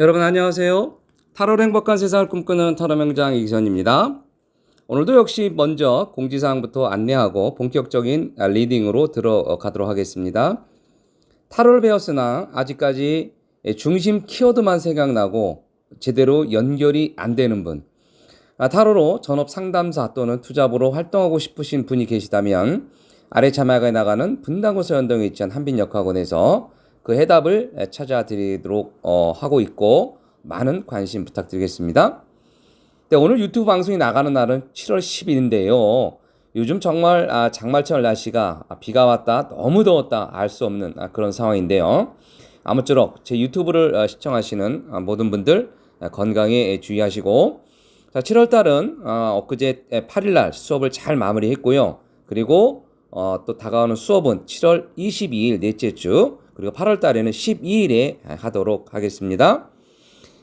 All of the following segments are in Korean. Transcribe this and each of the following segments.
여러분 안녕하세요. 타로 행복한 세상을 꿈꾸는 타로 명장 이기선입니다. 오늘도 역시 먼저 공지사항부터 안내하고 본격적인 리딩으로 들어가도록 하겠습니다. 타로를 배웠으나 아직까지 중심 키워드만 생각나고 제대로 연결이 안 되는 분, 아, 타로로 전업 상담사 또는 투잡으로 활동하고 싶으신 분이 계시다면 아래 자막에 나가는 분당고서 연동에 않은 한빈역학원에서 그 해답을 찾아드리도록 어, 하고 있고 많은 관심 부탁드리겠습니다. 네, 오늘 유튜브 방송이 나가는 날은 7월 10일인데요. 요즘 정말 아, 장마철 날씨가 비가 왔다 너무 더웠다 알 수 없는 아, 그런 상황인데요. 아무쪼록 제 유튜브를 어, 시청하시는 아, 모든 분들 아, 건강에 주의하시고 자, 7월 달은 어, 엊그제 8일 날 수업을 잘 마무리했고요. 그리고 어, 또 다가오는 수업은 7월 22일 넷째 주 그리고 8월 달에는 12일에 하도록 하겠습니다.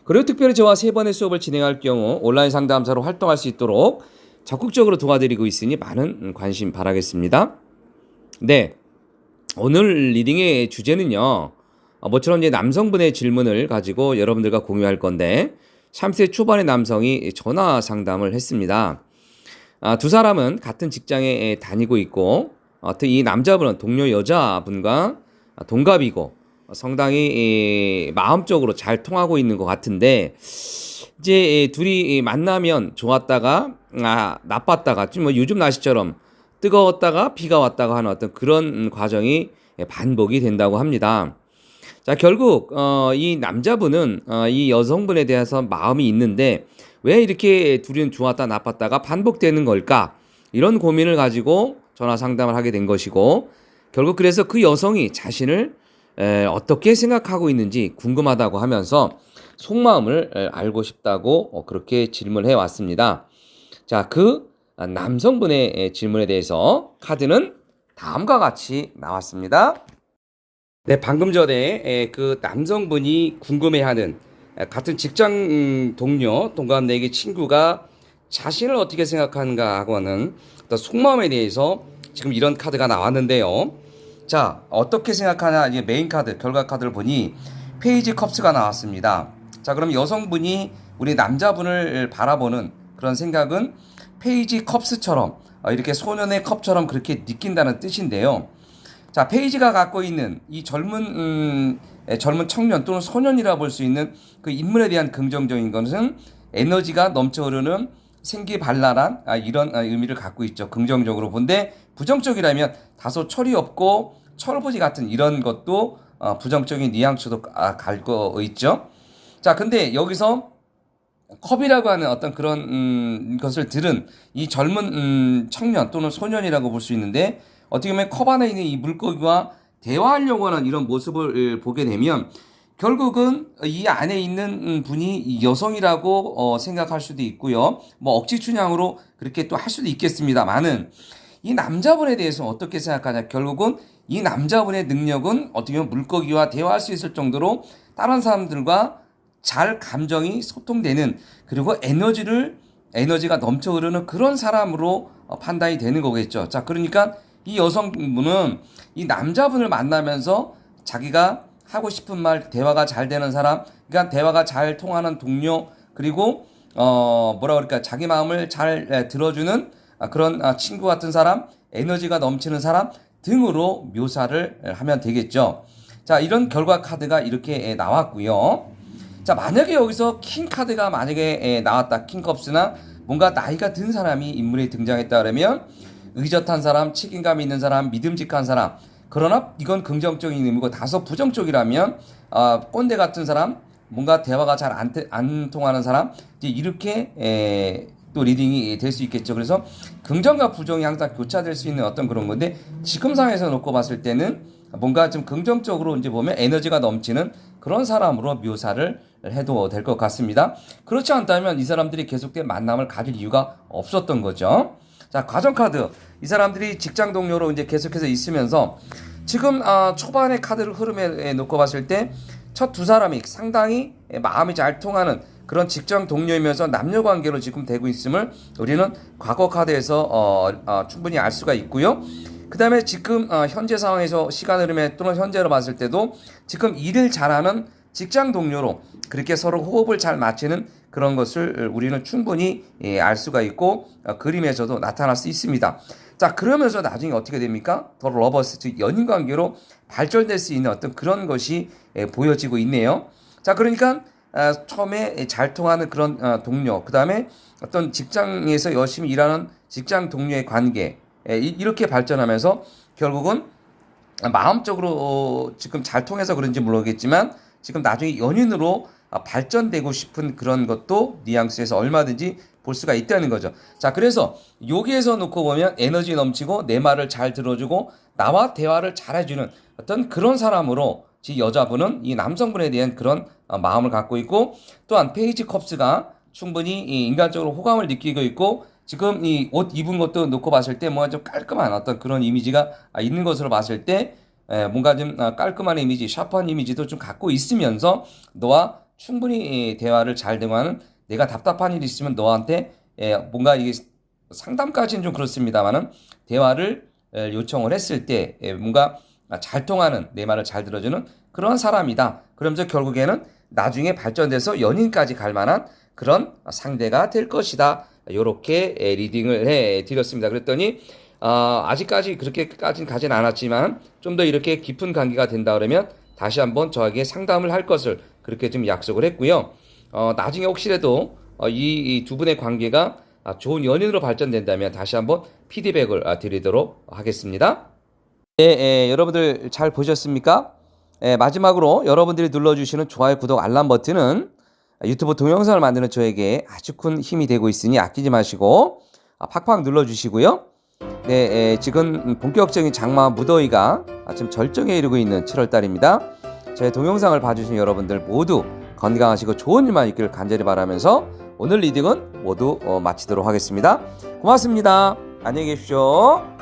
그리고 특별히 저와 세 번의 수업을 진행할 경우 온라인 상담사로 활동할 수 있도록 적극적으로 도와드리고 있으니 많은 관심 바라겠습니다. 네. 오늘 리딩의 주제는요. 어, 모처럼 이제 남성분의 질문을 가지고 여러분들과 공유할 건데 30세 초반의 남성이 전화 상담을 했습니다. 아, 두 사람은 같은 직장에 다니고 있고 어, 이 남자분은 동료 여자분과 동갑이고 상당히 마음적으로 잘 통하고 있는 것 같은데 이제 둘이 만나면 좋았다가 아, 나빴다가 뭐 요즘 날씨처럼 뜨거웠다가 비가 왔다가 하는 어떤 그런 과정이 반복이 된다고 합니다. 자, 결국, 어, 이 남자분은, 어, 이 여성분에 대해서 마음이 있는데, 왜 이렇게 둘이는 좋았다 나빴다가 반복되는 걸까? 이런 고민을 가지고 전화 상담을 하게 된 것이고, 결국 그래서 그 여성이 자신을 에, 어떻게 생각하고 있는지 궁금하다고 하면서 속마음을 에, 알고 싶다고 어, 그렇게 질문해 왔습니다. 자, 그 남성분의 에, 질문에 대해서 카드는 다음과 같이 나왔습니다. 네, 방금 전에 그 남성분이 궁금해하는 같은 직장 음, 동료, 동갑 내기 친구가 자신을 어떻게 생각하는가 하고 하는 어떤 속마음에 대해서 지금 이런 카드가 나왔는데요. 자, 어떻게 생각하냐, 이제 메인 카드, 결과 카드를 보니 페이지 컵스가 나왔습니다. 자, 그럼 여성분이 우리 남자분을 바라보는 그런 생각은 페이지 컵스처럼 어, 이렇게 소년의 컵처럼 그렇게 느낀다는 뜻인데요. 자, 페이지가 갖고 있는 이 젊은 음, 젊은 청년 또는 소년이라 볼 수 있는 그 인물에 대한 긍정적인 것은 에너지가 넘쳐 흐르는 생기발랄한 아, 이런 아, 의미를 갖고 있죠. 긍정적으로 본데 부정적이라면 다소 철이 없고 철부지 같은 이런 것도 어, 부정적인 뉘앙스도 아, 갈거 있죠. 자, 근데 여기서 컵이라고 하는 어떤 그런 음, 것을 들은 이 젊은 음, 청년 또는 소년이라고 볼 수 있는데 어떻게 보면 컵 안에 있는 이 물고기와 대화하려고 하는 이런 모습을 보게 되면 결국은 이 안에 있는 분이 여성이라고 어, 생각할 수도 있고요. 뭐 억지 춘향으로 그렇게 또 할 수도 있겠습니다만은 이 남자분에 대해서 어떻게 생각하냐. 결국은 이 남자분의 능력은 어떻게 보면 물고기와 대화할 수 있을 정도로 다른 사람들과 잘 감정이 소통되는 그리고 에너지를 에너지가 넘쳐 흐르는 그런 사람으로 어, 판단이 되는 거겠죠. 자, 그러니까 이 여성분은 이 남자분을 만나면서 자기가 하고 싶은 말, 대화가 잘 되는 사람, 그러니까 대화가 잘 통하는 동료, 그리고 어 뭐라 그럴까 자기 마음을 잘 들어주는 아, 그런 아, 친구 같은 사람, 에너지가 넘치는 사람 등으로 묘사를 하면 되겠죠. 자, 이런 결과 카드가 이렇게 나왔고요. 자, 만약에 여기서 킹 카드가 만약에 나왔다. 킹컵스나 뭔가 나이가 든 사람이 인물에 등장했다 그러면 의젓한 사람, 책임감 있는 사람, 믿음직한 사람. 그러나 이건 긍정적인 의미고 다소 부정적이라면 어, 꼰대 같은 사람, 뭔가 대화가 잘안 안 통하는 사람, 이렇게 에, 또 리딩이 될 수 있겠죠. 그래서 긍정과 부정이 항상 교차될 수 있는 어떤 그런 건데 지금 상에서 놓고 봤을 때는 뭔가 좀 긍정적으로 이제 보면 에너지가 넘치는 그런 사람으로 묘사를 해도 될 것 같습니다. 그렇지 않다면 이 사람들이 계속된 만남을 가질 이유가 없었던 거죠. 자, 과정 카드. 이 사람들이 직장 동료로 이제 계속해서 있으면서 지금 아, 초반의 카드를 흐름에 놓고 봤을 때 첫 두 사람이 상당히 마음이 잘 통하는 그런 직장 동료이면서 남녀 관계로 지금 되고 있음을 우리는 과거 카드에서 어, 어, 충분히 알 수가 있고요. 그 다음에 지금 어, 현재 상황에서 시간 흐름에 또는 현재로 봤을 때도 지금 일을 잘하는 직장 동료로 그렇게 서로 호흡을 잘 맞추는 그런 것을 우리는 충분히 예, 알 수가 있고 어, 그림에서도 나타날 수 있습니다. 자 그러면서 나중에 어떻게 됩니까? 더 러버스 즉 연인 관계로 발전될 수 있는 어떤 그런 것이 예, 보여지고 있네요. 자 그러니까 아, 처음에 잘 통하는 그런 어, 동료, 그 다음에 어떤 직장에서 열심히 일하는 직장 동료의 관계 예, 이- 이렇게 발전하면서 결국은 마음적으로 어, 지금 잘 통해서 그런지 모르겠지만 지금 나중에 연인으로 아, 발전되고 싶은 그런 것도 뉘앙스에서 얼마든지 볼 수가 있다는 거죠. 자, 그래서 여기에서 놓고 보면 에너지 넘치고 내 말을 잘 들어주고 나와 대화를 잘 해주는 어떤 그런 사람으로 지 여자분은 이 남성분에 대한 그런 어, 마음을 갖고 있고 또한 페이지 컵스가 충분히 이 인간적으로 호감을 느끼고 있고 지금 이 옷 입은 것도 놓고 봤을 때 뭔가 좀 깔끔한 어떤 그런 이미지가 아, 있는 것으로 봤을 때 에, 뭔가 좀 아, 깔끔한 이미지, 샤프한 이미지도 좀 갖고 있으면서 너와 충분히 이 대화를 잘 대화하는 내가 답답한 일이 있으면 너한테 에, 뭔가 이게 상담까지는 좀 그렇습니다만은 대화를 에, 요청을 했을 때 에, 뭔가 잘 통하는 내 말을 잘 들어주는 그런 사람이다. 그러면서 결국에는 나중에 발전돼서 연인까지 갈 만한 그런 상대가 될 것이다. 이렇게 리딩을 해 드렸습니다. 그랬더니 어, 아직까지 그렇게까지는 가진 않았지만 좀 더 이렇게 깊은 관계가 된다 그러면 다시 한번 저에게 상담을 할 것을 그렇게 좀 약속을 했고요. 어, 나중에 혹시라도 어, 이두 분의 관계가 아, 좋은 연인으로 발전된다면 다시 한번 피드백을 아, 드리도록 하겠습니다. 예, 예, 여러분들 잘 보셨습니까? 예, 마지막으로 여러분들이 눌러주시는 좋아요, 구독, 알람 버튼은 유튜브 동영상을 만드는 저에게 아주 큰 힘이 되고 있으니 아끼지 마시고 아, 팍팍 눌러주시고요. 네, 예, 지금 본격적인 장마 무더위가 지금 절정에 이르고 있는 7월달입니다. 제 동영상을 봐주신 여러분들 모두 건강하시고 좋은 일만 있기를 간절히 바라면서 오늘 리딩은 모두 어, 마치도록 하겠습니다. 고맙습니다. 안녕히 계십시오.